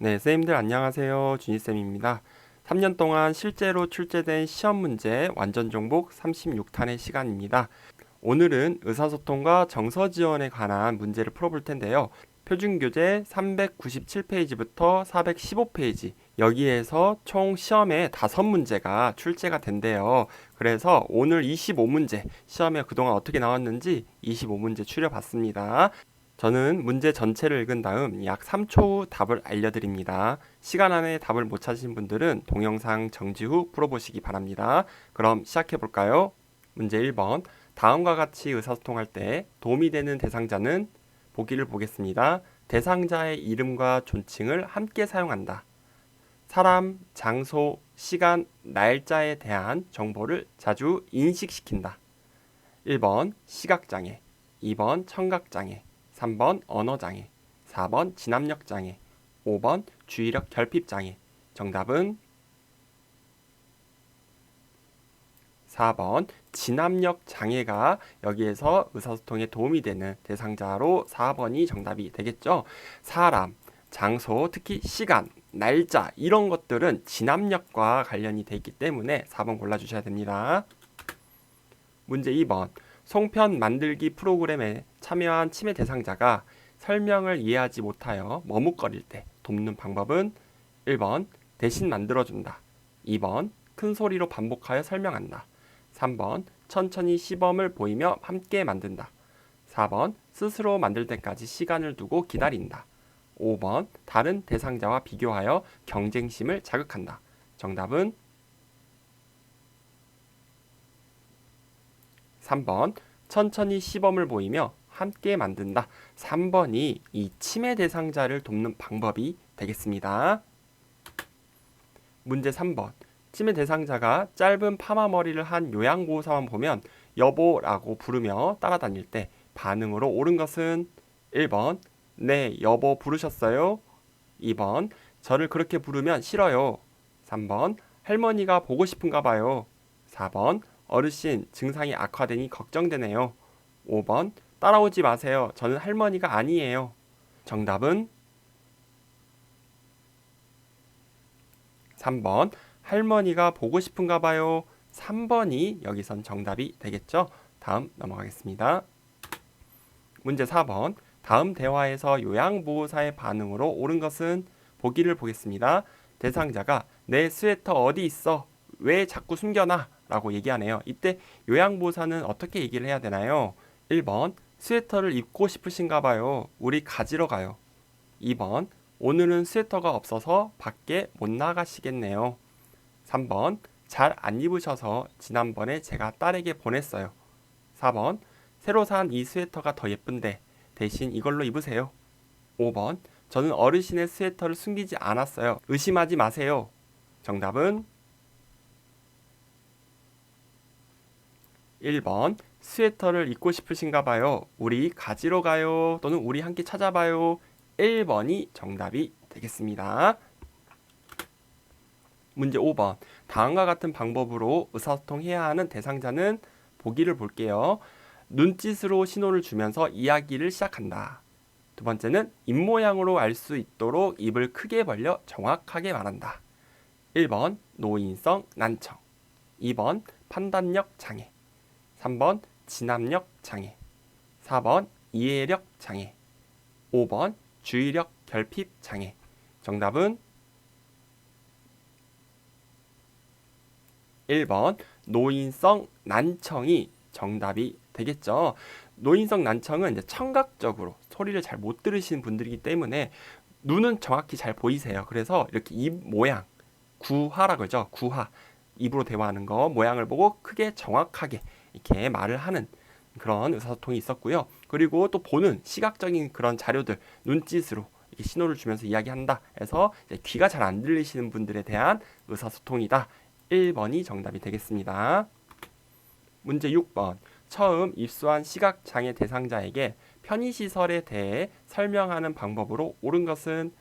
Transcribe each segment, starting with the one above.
네, 쌤들 안녕하세요. 준희쌤입니다. 3년 동안 실제로 출제된 시험 문제 완전 정복 36탄의 시간입니다. 오늘은 의사소통과 정서 지원에 관한 문제를 풀어볼 텐데요. 표준교재 397페이지부터 415페이지 여기에서 총 시험에 5문제가 출제가 된대요. 그래서 오늘 25문제 시험에 그동안 어떻게 나왔는지 25문제 추려봤습니다. 저는 문제 전체를 읽은 다음 약 3초 후 답을 알려드립니다. 시간 안에 답을 못 찾으신 분들은 동영상 정지 후 풀어보시기 바랍니다. 그럼 시작해 볼까요? 문제 1번. 다음과 같이 의사소통할 때 도움이 되는 대상자는 보기를 보겠습니다. 대상자의 이름과 존칭을 함께 사용한다. 사람, 장소, 시간, 날짜에 대한 정보를 자주 인식시킨다. 1번 시각장애, 2번 청각장애, 3번 언어장애, 4번 진압력장애, 5번 주의력 결핍장애. 정답은 4번 진압력 장애가 여기에서 의사소통에 도움이 되는 대상자로 4번이 정답이 되겠죠. 사람, 장소, 특히 시간, 날짜 이런 것들은 진압력과 관련이 되어 있기 때문에 4번 골라주셔야 됩니다. 문제 2번 송편 만들기 프로그램에 참여한 치매 대상자가 설명을 이해하지 못하여 머뭇거릴 때 돕는 방법은 1번 대신 만들어준다. 2번 큰 소리로 반복하여 설명한다. 3번 천천히 시범을 보이며 함께 만든다. 4번 스스로 만들 때까지 시간을 두고 기다린다. 5번 다른 대상자와 비교하여 경쟁심을 자극한다. 정답은 3번 천천히 시범을 보이며 함께 만든다. 3번이 이 치매 대상자를 돕는 방법이 되겠습니다. 문제 3번. 치매 대상자가 짧은 파마 머리를 한 요양보호사만 보면 여보라고 부르며 따라다닐 때 반응으로 옳은 것은 1번 네 여보 부르셨어요? 2번 저를 그렇게 부르면 싫어요. 3번 할머니가 보고 싶은가 봐요. 4번 어르신 증상이 악화되니 걱정되네요. 5번 따라오지 마세요. 저는 할머니가 아니에요. 정답은 3번 할머니가 보고 싶은가 봐요. 3번이 여기선 정답이 되겠죠? 다음 넘어가겠습니다. 문제 4번 다음 대화에서 요양보호사의 반응으로 옳은 것은 보기를 보겠습니다. 대상자가 내 스웨터 어디 있어? 왜 자꾸 숨겨놔? 라고 얘기하네요. 이때 요양보호사는 어떻게 얘기를 해야 되나요? 1번 스웨터를 입고 싶으신가 봐요. 우리 가지러 가요. 2번 오늘은 스웨터가 없어서 밖에 못 나가시겠네요. 3번 잘 안 입으셔서 지난번에 제가 딸에게 보냈어요. 4번 새로 산 이 스웨터가 더 예쁜데 대신 이걸로 입으세요. 5번 저는 어르신의 스웨터를 숨기지 않았어요. 의심하지 마세요. 정답은 1번 스웨터를 입고 싶으신가 봐요. 우리 가지러 가요. 또는 우리 함께 찾아봐요. 1번이 정답이 되겠습니다. 문제 5번. 다음과 같은 방법으로 의사소통해야 하는 대상자는 보기를 볼게요. 눈짓으로 신호를 주면서 이야기를 시작한다. 두 번째는 입모양으로 알 수 있도록 입을 크게 벌려 정확하게 말한다. 1번 노인성 난청 2번 판단력 장애 3번 진압력 장애 4번 이해력 장애 5번 주의력 결핍 장애 정답은 1번 노인성 난청이 정답이 되겠죠. 노인성 난청은 이제 청각적으로 소리를 잘 못 들으시는 분들이기 때문에 눈은 정확히 잘 보이세요. 그래서 이렇게 입 모양 구하라고 그러죠. 구하 입으로 대화하는 거 모양을 보고 크게 정확하게 이렇게 말을 하는 그런 의사소통이 있었고요. 그리고 또 보는 시각적인 그런 자료들 눈짓으로 신호를 주면서 이야기한다. 해서 귀가 잘 안 들리시는 분들에 대한 의사소통이다. 1번이 정답이 되겠습니다. 문제 6번. 처음 입수한 시각장애 대상자에게 편의시설에 대해 설명하는 방법으로 옳은 것은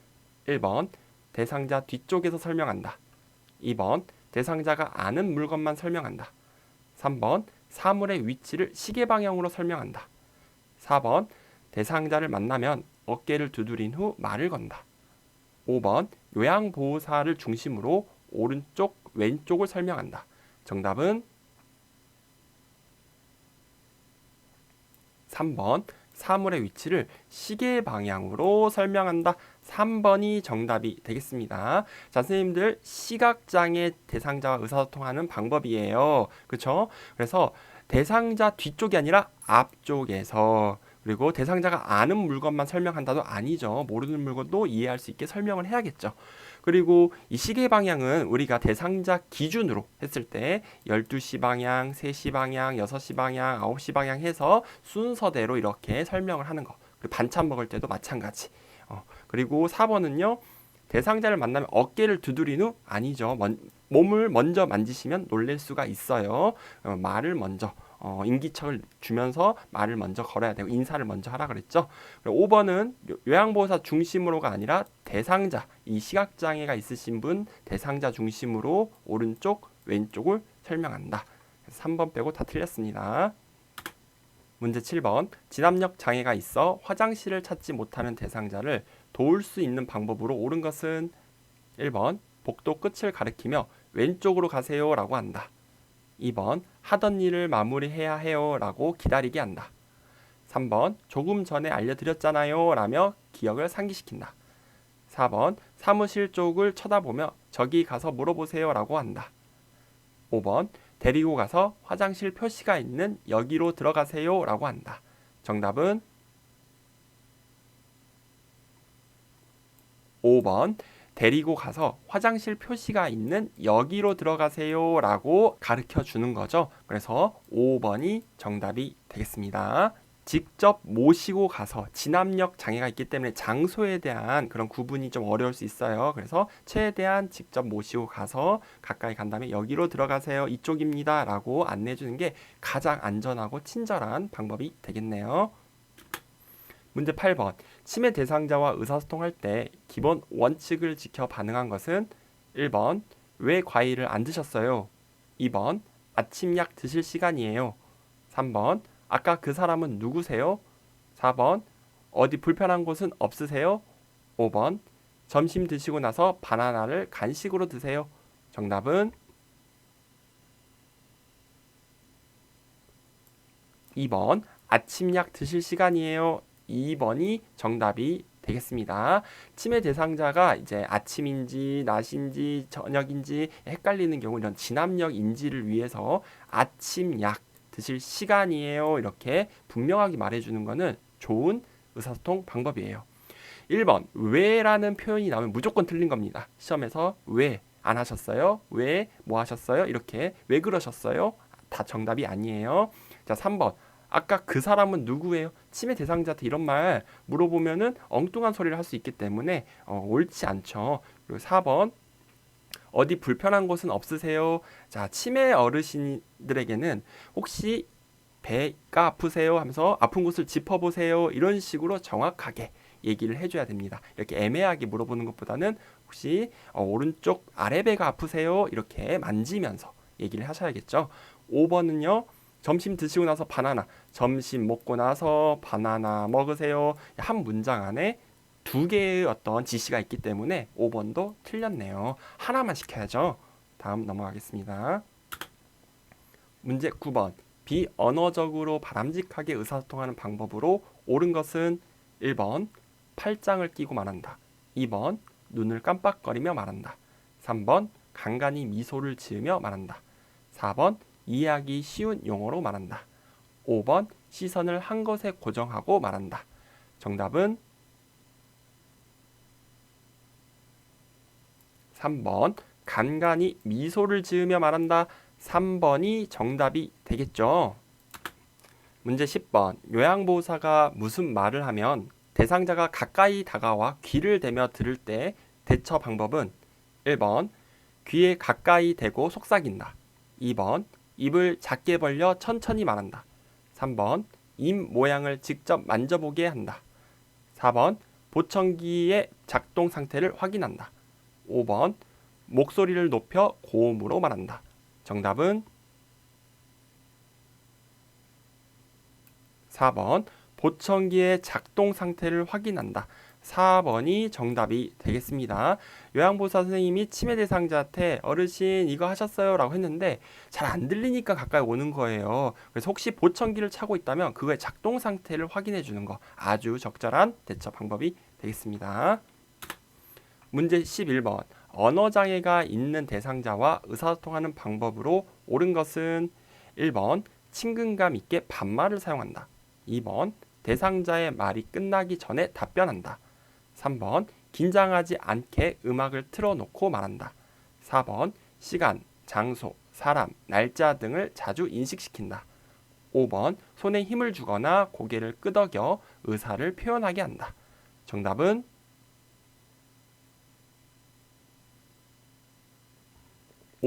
1번. 대상자 뒤쪽에서 설명한다. 2번. 대상자가 아는 물건만 설명한다. 3번. 사물의 위치를 시계 방향으로 설명한다. 4번 대상자를 만나면 어깨를 두드린 후 말을 건다. 5번 요양보호사를 중심으로 오른쪽 왼쪽을 설명한다. 정답은 3번 사물의 위치를 시계 방향으로 설명한다. 3번이 정답이 되겠습니다. 자, 선생님들 시각장애 대상자와 의사소통하는 방법이에요. 그렇죠? 그래서 대상자 뒤쪽이 아니라 앞쪽에서 그리고 대상자가 아는 물건만 설명한다도 아니죠. 모르는 물건도 이해할 수 있게 설명을 해야겠죠. 그리고 이 시계 방향은 우리가 대상자 기준으로 했을 때 12시 방향, 3시 방향, 6시 방향, 9시 방향 해서 순서대로 이렇게 설명을 하는 거. 그리고 반찬 먹을 때도 마찬가지. 어, 그리고 4번은요. 대상자를 만나면 어깨를 두드린 후 아니죠. 먼, 몸을 먼저 만지시면 놀랄 수가 있어요. 어, 말을 먼저 어, 인기척을 주면서 말을 먼저 걸어야 되고 인사를 먼저 하라 그랬죠. 5번은 요양보호사 중심으로가 아니라 대상자, 이 시각장애가 있으신 분 대상자 중심으로 오른쪽, 왼쪽을 설명한다. 3번 빼고 다 틀렸습니다. 문제 7번 진압력 장애가 있어 화장실을 찾지 못하는 대상자를 도울 수 있는 방법으로 옳은 것은 1번 복도 끝을 가리키며 왼쪽으로 가세요 라고 한다. 2번 하던 일을 마무리해야 해요 라고 기다리게 한다. 3번 조금 전에 알려드렸잖아요 라며 기억을 상기시킨다. 4번 사무실 쪽을 쳐다보며 저기 가서 물어보세요 라고 한다. 5번 데리고 가서 화장실 표시가 있는 여기로 들어가세요 라고 한다. 정답은 5번 데리고 가서 화장실 표시가 있는 여기로 들어가세요 라고 가르쳐 주는 거죠. 그래서 5번이 정답이 되겠습니다. 직접 모시고 가서 진압력 장애가 있기 때문에 장소에 대한 그런 구분이 좀 어려울 수 있어요. 그래서 최대한 직접 모시고 가서 가까이 간 다음에 여기로 들어가세요. 이쪽입니다. 라고 안내해 주는 게 가장 안전하고 친절한 방법이 되겠네요. 문제 8번. 치매 대상자와 의사소통할 때 기본 원칙을 지켜 반응한 것은 1번 왜 과일을 안 드셨어요? 2번 아침 약 드실 시간이에요. 3번 아까 그 사람은 누구세요? 4번 어디 불편한 곳은 없으세요? 5번 점심 드시고 나서 바나나를 간식으로 드세요. 정답은 2번 아침 약 드실 시간이에요. 2번이 정답이 되겠습니다. 치매 대상자가 이제 아침인지 낮인지 저녁인지 헷갈리는 경우 이런 진압력 인지를 위해서 아침 약 드실 시간이에요. 이렇게 분명하게 말해주는 것은 좋은 의사소통 방법이에요. 1번 왜라는 표현이 나오면 무조건 틀린 겁니다. 시험에서 왜 안 하셨어요? 왜 뭐 하셨어요? 이렇게 왜 그러셨어요? 다 정답이 아니에요. 자, 3번 아까 그 사람은 누구예요? 치매 대상자한테 이런 말 물어보면은 엉뚱한 소리를 할 수 있기 때문에 어, 옳지 않죠. 그리고 4번 어디 불편한 곳은 없으세요? 자, 치매 어르신들에게는 혹시 배가 아프세요? 하면서 아픈 곳을 짚어보세요. 이런 식으로 정확하게 얘기를 해줘야 됩니다. 이렇게 애매하게 물어보는 것보다는 혹시 어, 오른쪽 아래배가 아프세요? 이렇게 만지면서 얘기를 하셔야겠죠. 5번은요. 점심 드시고 나서 바나나. 점심 먹고 나서 바나나 먹으세요. 한 문장 안에 두 개의 어떤 지시가 있기 때문에 5번도 틀렸네요. 하나만 시켜야죠. 다음 넘어가겠습니다. 문제 9번. 비언어적으로 바람직하게 의사소통하는 방법으로 옳은 것은 1번 팔짱을 끼고 말한다. 2번 눈을 깜빡거리며 말한다. 3번 간간히 미소를 지으며 말한다. 4번 이해하기 쉬운 용어로 말한다. 5번 시선을 한 것에 고정하고 말한다. 정답은 3번 간간히 미소를 지으며 말한다. 3번이 정답이 되겠죠. 문제 10번 요양보호사가 무슨 말을 하면 대상자가 가까이 다가와 귀를 대며 들을 때 대처 방법은 1번 귀에 가까이 대고 속삭인다. 2번 입을 작게 벌려 천천히 말한다. 3번 입 모양을 직접 만져보게 한다. 4번 보청기의 작동 상태를 확인한다. 5번 목소리를 높여 고음으로 말한다. 정답은 4번 보청기의 작동 상태를 확인한다. 4번이 정답이 되겠습니다. 요양보호사 선생님이 치매 대상자한테 어르신 이거 하셨어요? 라고 했는데 잘 안 들리니까 가까이 오는 거예요. 그래서 혹시 보청기를 차고 있다면 그거의 작동 상태를 확인해 주는 거 아주 적절한 대처 방법이 되겠습니다. 문제 11번. 언어 장애가 있는 대상자와 의사소통하는 방법으로 옳은 것은 1번 친근감 있게 반말을 사용한다. 2번 대상자의 말이 끝나기 전에 답변한다. 3번 긴장하지 않게 음악을 틀어놓고 말한다. 4번 시간, 장소, 사람, 날짜 등을 자주 인식시킨다. 5번 손에 힘을 주거나 고개를 끄덕여 의사를 표현하게 한다. 정답은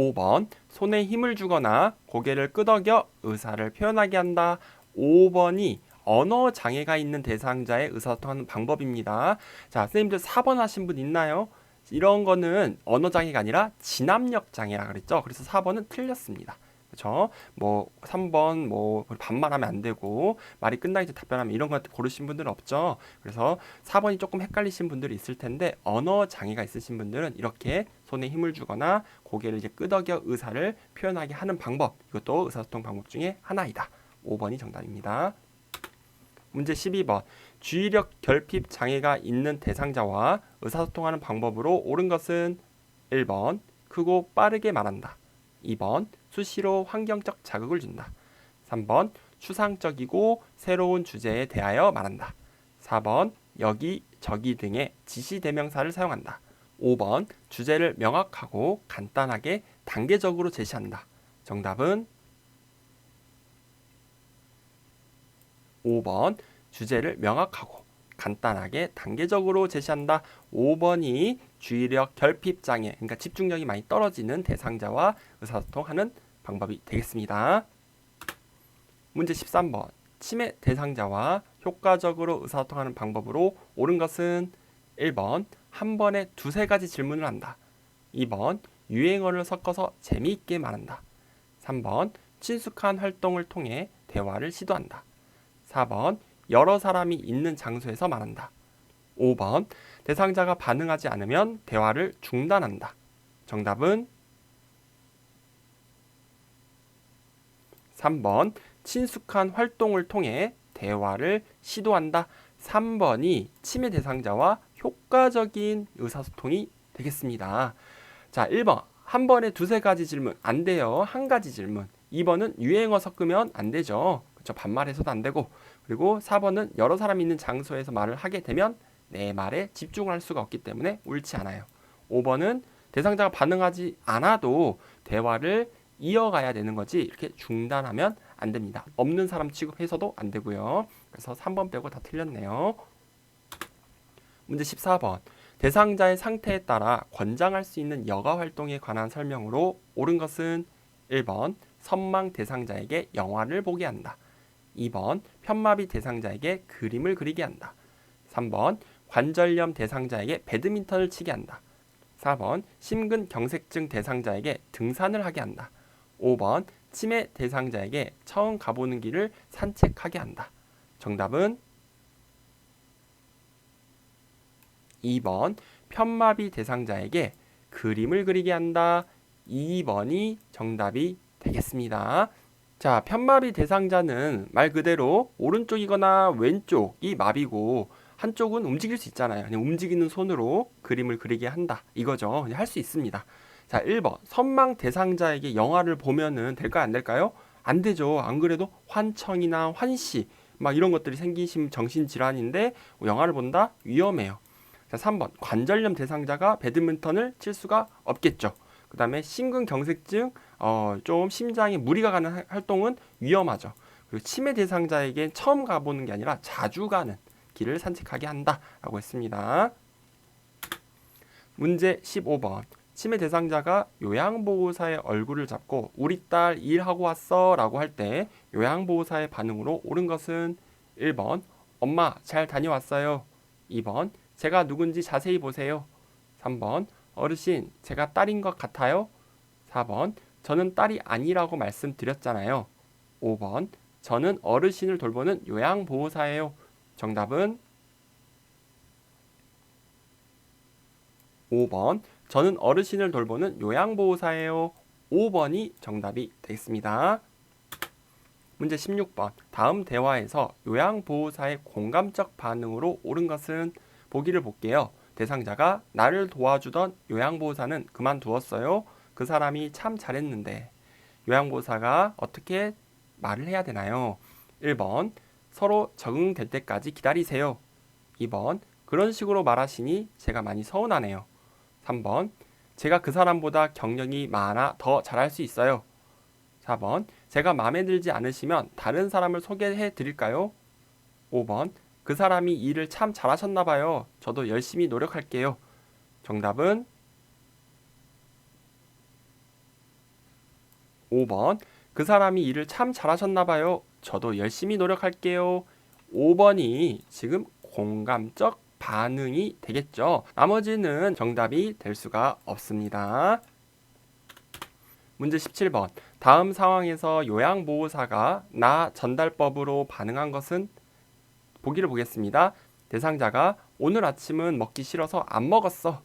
5번 손에 힘을 주거나 고개를 끄덕여 의사를 표현하게 한다. 5번이 언어 장애가 있는 대상자의 의사소통하는 방법입니다. 자, 선생님들 4번 하신 분 있나요? 이런 거는 언어 장애가 아니라 진압력 장애라 그랬죠. 그래서 4번은 틀렸습니다. 그렇죠? 뭐 3번 뭐 반말하면 안 되고 말이 끝나기 전에 답변하면 이런 거 고르신 분들은 없죠. 그래서 4번이 조금 헷갈리신 분들이 있을 텐데 언어 장애가 있으신 분들은 이렇게 손에 힘을 주거나 고개를 이제 끄덕여 의사를 표현하게 하는 방법 이것도 의사소통 방법 중에 하나이다. 5번이 정답입니다. 문제 12번 주의력 결핍 장애가 있는 대상자와 의사소통하는 방법으로 옳은 것은 1번 크고 빠르게 말한다. 2번 수시로 환경적 자극을 준다. 3번 추상적이고 새로운 주제에 대하여 말한다. 4번 여기 저기 등의 지시 대명사를 사용한다. 5번 주제를 명확하고 간단하게 단계적으로 제시한다. 정답은 5번 주제를 명확하고 간단하게 단계적으로 제시한다. 5번이 주의력 결핍 장애, 그러니까 집중력이 많이 떨어지는 대상자와 의사소통하는 방법이 되겠습니다. 문제 13번. 치매 대상자와 효과적으로 의사소통하는 방법으로 옳은 것은 1번 한 번에 두세 가지 질문을 한다. 2번 유행어를 섞어서 재미있게 말한다. 3번 친숙한 활동을 통해 대화를 시도한다. 4번 여러 사람이 있는 장소에서 말한다. 5번 대상자가 반응하지 않으면 대화를 중단한다. 정답은 3번 친숙한 활동을 통해 대화를 시도한다. 3번이 치매 대상자와 효과적인 의사소통이 되겠습니다. 자, 1번. 한 번에 두세 가지 질문 안 돼요. 한 가지 질문. 2번은 유행어 섞으면 안 되죠. 그렇죠. 반말해서도 안 되고. 그리고 4번은 여러 사람이 있는 장소에서 말을 하게 되면 내 말에 집중을 할 수가 없기 때문에 옳지 않아요. 5번은 대상자가 반응하지 않아도 대화를 이어가야 되는 거지 이렇게 중단하면 안 됩니다. 없는 사람 취급해서도 안 되고요. 그래서 3번 빼고 다 틀렸네요. 문제 14번. 대상자의 상태에 따라 권장할 수 있는 여가 활동에 관한 설명으로 옳은 것은 1번 선망 대상자에게 영화를 보게 한다. 2번 편마비 대상자에게 그림을 그리게 한다. 3번 관절염 대상자에게 배드민턴을 치게 한다. 4번 심근경색증 대상자에게 등산을 하게 한다. 5번 치매 대상자에게 처음 가보는 길을 산책하게 한다. 정답은 2번 편마비 대상자에게 그림을 그리게 한다. 2번이 정답이 되겠습니다. 자, 편마비 대상자는 말 그대로 오른쪽이거나 왼쪽이 마비고 한쪽은 움직일 수 있잖아요. 그냥 움직이는 손으로 그림을 그리게 한다. 이거죠. 할 수 있습니다. 자, 1번. 선망 대상자에게 영화를 보면은 될까요? 안 될까요? 안 되죠. 안 그래도 환청이나 환시 막 이런 것들이 생기신 정신질환인데 영화를 본다? 위험해요. 자, 3번. 관절염 대상자가 배드민턴을 칠 수가 없겠죠. 그 다음에 심근경색증, 어, 좀 심장에 무리가 가는 활동은 위험하죠. 그리고 치매 대상자에게 처음 가보는 게 아니라 자주 가는 길을 산책하게 한다라고 했습니다. 문제 15번. 치매 대상자가 요양보호사의 얼굴을 잡고 우리 딸 일하고 왔어 라고 할 때 요양보호사의 반응으로 옳은 것은 1번 엄마 잘 다녀왔어요. 2번 제가 누군지 자세히 보세요. 3번 어르신 제가 딸인 것 같아요. 4번 저는 딸이 아니라고 말씀드렸잖아요. 5번 저는 어르신을 돌보는 요양보호사예요. 정답은 5번 저는 어르신을 돌보는 요양보호사예요. 5번이 정답이 되겠습니다. 문제 16번 다음 대화에서 요양보호사의 공감적 반응으로 옳은 것은 보기를 볼게요. 대상자가 나를 도와주던 요양보호사는 그만두었어요. 그 사람이 참 잘했는데 요양보호사가 어떻게 말을 해야 되나요? 1번 서로 적응될 때까지 기다리세요. 2번 그런 식으로 말하시니 제가 많이 서운하네요. 3번 제가 그 사람보다 경력이 많아 더 잘할 수 있어요. 4번 제가 마음에 들지 않으시면 다른 사람을 소개해 드릴까요? 5번 그 사람이 일을 참 잘하셨나 봐요. 저도 열심히 노력할게요. 정답은 5번 그 사람이 일을 참 잘하셨나 봐요. 저도 열심히 노력할게요. 5번이 지금 공감적 반응이 되겠죠. 나머지는 정답이 될 수가 없습니다. 문제 17번. 다음 상황에서 요양보호사가 나 전달법으로 반응한 것은 보기를 보겠습니다. 대상자가 오늘 아침은 먹기 싫어서 안 먹었어.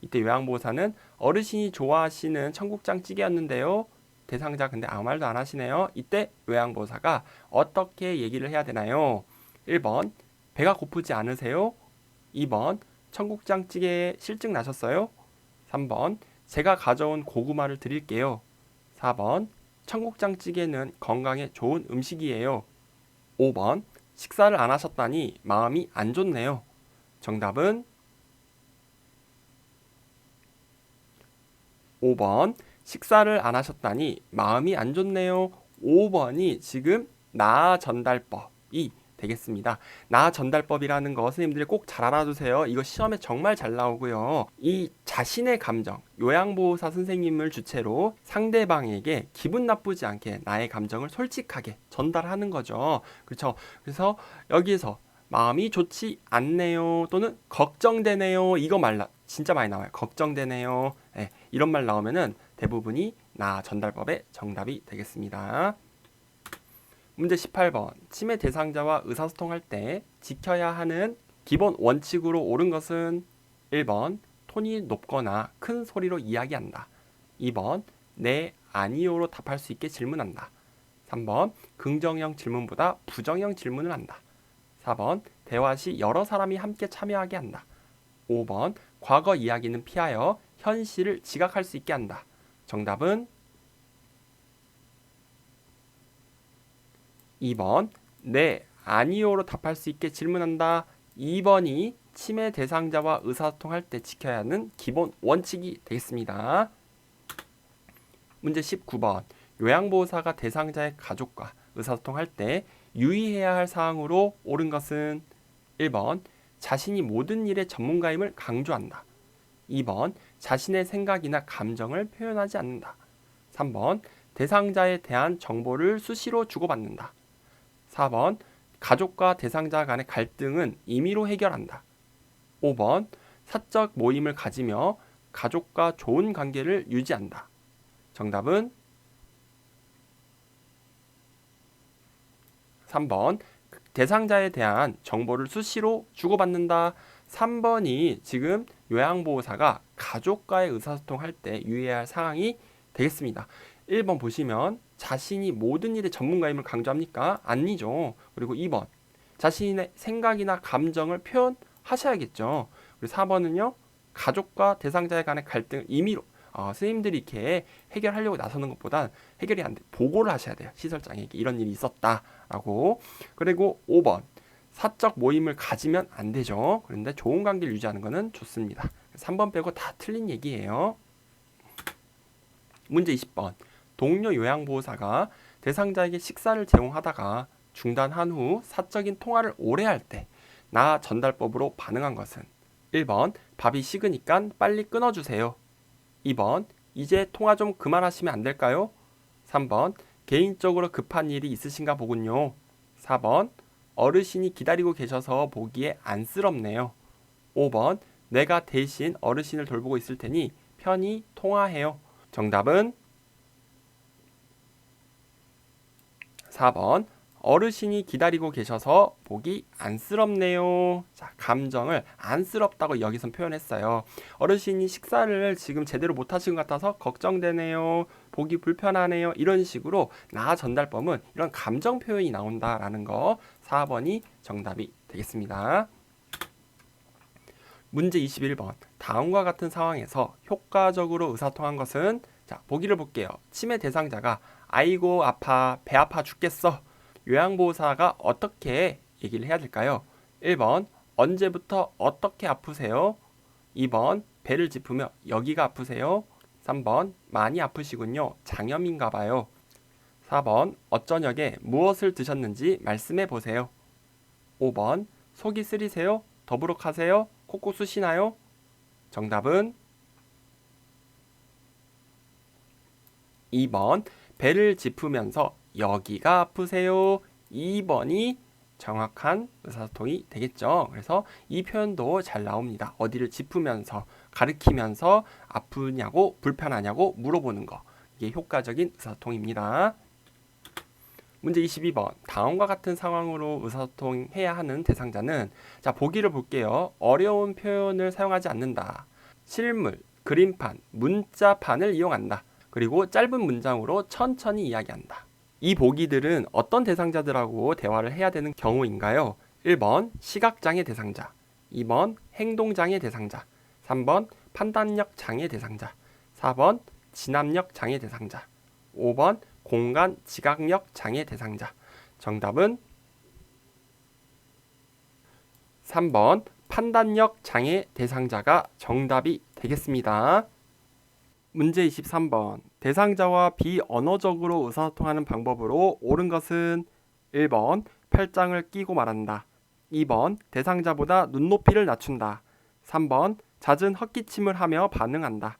이때 요양보호사는 어르신이 좋아하시는 청국장 찌개였는데요. 대상자 근데 아무 말도 안 하시네요. 이때 요양보호사가 어떻게 얘기를 해야 되나요? 1번 배가 고프지 않으세요? 2번 청국장찌개에 실증 나셨어요? 3번 제가 가져온 고구마를 드릴게요. 4번 청국장찌개는 건강에 좋은 음식이에요. 5번 식사를 안 하셨다니 마음이 안 좋네요. 정답은 5번 식사를 안 하셨다니 마음이 안 좋네요. 5번이 지금 나 전달법이 되겠습니다. 나 전달법이라는 거 선생님들이 꼭 잘 알아두세요. 이거 시험에 정말 잘 나오고요. 이 자신의 감정, 요양보호사 선생님을 주체로 상대방에게 기분 나쁘지 않게 나의 감정을 솔직하게 전달하는 거죠. 그렇죠. 그래서 여기에서 마음이 좋지 않네요 또는 걱정되네요 이거 말 진짜 많이 나와요. 걱정되네요. 네, 이런 말 나오면은 대부분이 나 전달법의 정답이 되겠습니다. 문제 18번. 치매 대상자와 의사소통할 때 지켜야 하는 기본 원칙으로 옳은 것은 1번 톤이 높거나 큰 소리로 이야기한다. 2번 네, 아니요로 답할 수 있게 질문한다. 3번 긍정형 질문보다 부정형 질문을 한다. 4번 대화 시 여러 사람이 함께 참여하게 한다. 5번 과거 이야기는 피하여 현실을 지각할 수 있게 한다. 정답은 2번 네, 아니요로 답할 수 있게 질문한다. 2번이 치매 대상자와 의사소통할 때 지켜야 하는 기본 원칙이 되겠습니다. 문제 19번 요양보호사가 대상자의 가족과 의사소통할 때 유의해야 할 사항으로 옳은 것은 1번 자신이 모든 일의 전문가임을 강조한다. 2번 자신의 생각이나 감정을 표현하지 않는다. 3번 대상자에 대한 정보를 수시로 주고받는다. 4번 가족과 대상자 간의 갈등은 임의로 해결한다. 5번 사적 모임을 가지며 가족과 좋은 관계를 유지한다. 정답은 3번 대상자에 대한 정보를 수시로 주고받는다. 3번이 지금 요양보호사가 가족과의 의사소통할 때 유의해야 할 사항이 되겠습니다. 1번 보시면 자신이 모든 일의 전문가임을 강조합니까? 아니죠. 그리고 2번 자신의 생각이나 감정을 표현하셔야겠죠. 그리고 4번은요. 가족과 대상자에 간의 갈등을 임의로 어, 선생님들이 이렇게 해결하려고 나서는 것보다 해결이 안 돼. 보고를 하셔야 돼요. 시설장에게 이런 일이 있었다라고. 그리고 5번 사적 모임을 가지면 안 되죠. 그런데 좋은 관계를 유지하는 것은 좋습니다. 3번 빼고 다 틀린 얘기예요. 문제 20번. 동료 요양보호사가 대상자에게 식사를 제공하다가 중단한 후 사적인 통화를 오래 할 때 나 전달법으로 반응한 것은 1번 밥이 식으니까 빨리 끊어주세요. 2번 이제 통화 좀 그만하시면 안 될까요? 3번 개인적으로 급한 일이 있으신가 보군요. 4번 어르신이 기다리고 계셔서 보기에 안쓰럽네요. 5번 내가 대신 어르신을 돌보고 있을 테니 편히 통화해요. 정답은 4번 어르신이 기다리고 계셔서 보기 안쓰럽네요. 자, 감정을 안쓰럽다고 여기선 표현했어요. 어르신이 식사를 지금 제대로 못 하신 것 같아서 걱정되네요. 보기 불편하네요. 이런 식으로 나 전달법은 이런 감정 표현이 나온다라는 거 4번이 정답이 되겠습니다. 문제 21번. 다음과 같은 상황에서 효과적으로 의사통한 것은 자, 보기를 볼게요. 치매 대상자가 아이고 아파 배 아파 죽겠어. 요양보호사가 어떻게 얘기를 해야 될까요? 1번 언제부터 어떻게 아프세요? 2번 배를 짚으며 여기가 아프세요? 3번 많이 아프시군요. 장염인가 봐요. 4번 어쩌녁에 무엇을 드셨는지 말씀해 보세요. 5번 속이 쓰리세요? 더부룩하세요? 콧고 쑤시나요? 정답은 2번 배를 짚으면서 여기가 아프세요. 2번이 정확한 의사소통이 되겠죠. 그래서 이 표현도 잘 나옵니다. 어디를 짚으면서 가르키면서 아프냐고 불편하냐고 물어보는 거. 이게 효과적인 의사소통입니다. 문제 22번. 다음과 같은 상황으로 의사소통해야 하는 대상자는 자, 보기를 볼게요. 어려운 표현을 사용하지 않는다. 실물, 그림판, 문자판을 이용한다. 그리고 짧은 문장으로 천천히 이야기한다. 이 보기들은 어떤 대상자들하고 대화를 해야 되는 경우인가요? 1번 시각장애 대상자, 2번 행동장애 대상자, 3번 판단력 장애 대상자, 4번 진압력 장애 대상자, 5번 공간 지각력 장애 대상자. 정답은 3번 판단력 장애 대상자가 정답이 되겠습니다. 문제 23번. 대상자와 비언어적으로 의사소통하는 방법으로 옳은 것은 1번 팔짱을 끼고 말한다. 2번 대상자보다 눈높이를 낮춘다. 3번 잦은 헛기침을 하며 반응한다.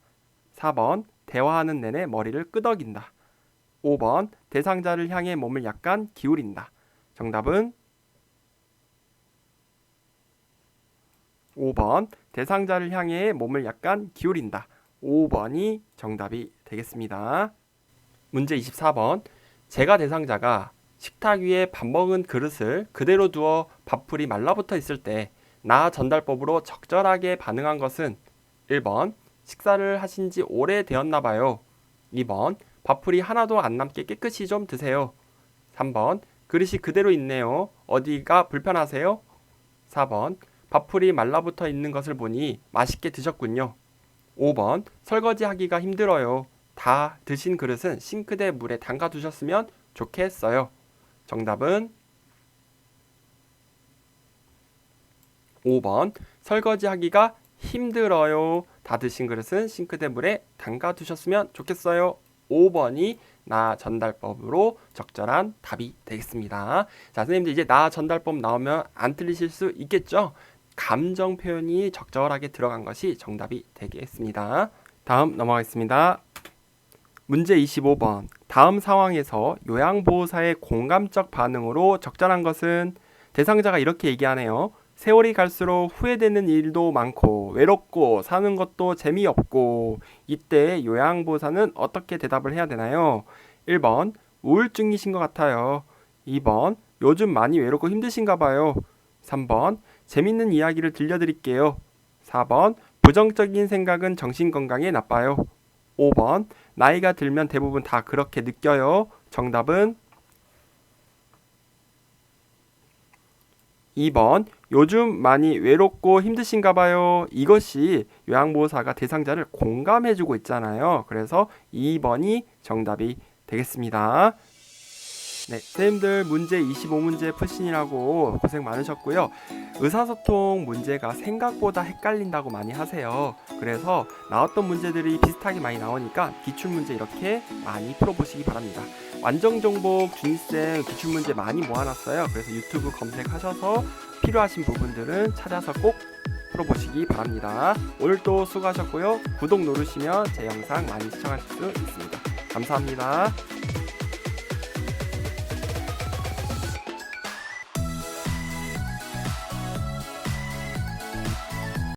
4번 대화하는 내내 머리를 끄덕인다. 5번 대상자를 향해 몸을 약간 기울인다. 정답은 5번 대상자를 향해 몸을 약간 기울인다. 5번이 정답이 되겠습니다. 문제 24번. 제가 대상자가 식탁 위에 밥 먹은 그릇을 그대로 두어 밥풀이 말라붙어 있을 때 나 전달법으로 적절하게 반응한 것은 1번 식사를 하신 지 오래되었나 봐요. 2번 밥풀이 하나도 안 남게 깨끗이 좀 드세요. 3번 그릇이 그대로 있네요. 어디가 불편하세요? 4번 밥풀이 말라붙어 있는 것을 보니 맛있게 드셨군요. 5번 설거지 하기가 힘들어요. 다 드신 그릇은 싱크대 물에 담가 두셨으면 좋겠어요. 정답은 5번 설거지 하기가 힘들어요. 다 드신 그릇은 싱크대 물에 담가 두셨으면 좋겠어요. 5번이 나 전달법으로 적절한 답이 되겠습니다. 자, 선생님들 이제 나 전달법 나오면 안 틀리실 수 있겠죠? 감정 표현이 적절하게 들어간 것이 정답이 되겠습니다. 다음 넘어가겠습니다. 문제 25번. 다음 상황에서 요양보호사의 공감적 반응으로 적절한 것은 대상자가 이렇게 얘기하네요. 세월이 갈수록 후회되는 일도 많고 외롭고 사는 것도 재미없고 이때 요양보호사는 어떻게 대답을 해야 되나요? 1번 우울증이신 것 같아요. 2번 요즘 많이 외롭고 힘드신가 봐요. 3번 재밌는 이야기를 들려드릴게요. 4번 부정적인 생각은 정신 건강에 나빠요. 5번 나이가 들면 대부분 다 그렇게 느껴요. 정답은 2번 요즘 많이 외롭고 힘드신가 봐요. 이것이 요양보호사가 대상자를 공감해주고 있잖아요. 그래서 2번이 정답이 되겠습니다. 네, 선생님들 문제 25문제 푸신이라고 고생 많으셨고요. 의사소통 문제가 생각보다 헷갈린다고 많이 하세요. 그래서 나왔던 문제들이 비슷하게 많이 나오니까 기출문제 이렇게 많이 풀어보시기 바랍니다. 완정정복 중쌤 기출문제 많이 모아놨어요. 그래서 유튜브 검색하셔서 필요하신 부분들은 찾아서 꼭 풀어보시기 바랍니다. 오늘도 수고하셨고요. 구독 누르시면 제 영상 많이 시청하실 수 있습니다. 감사합니다.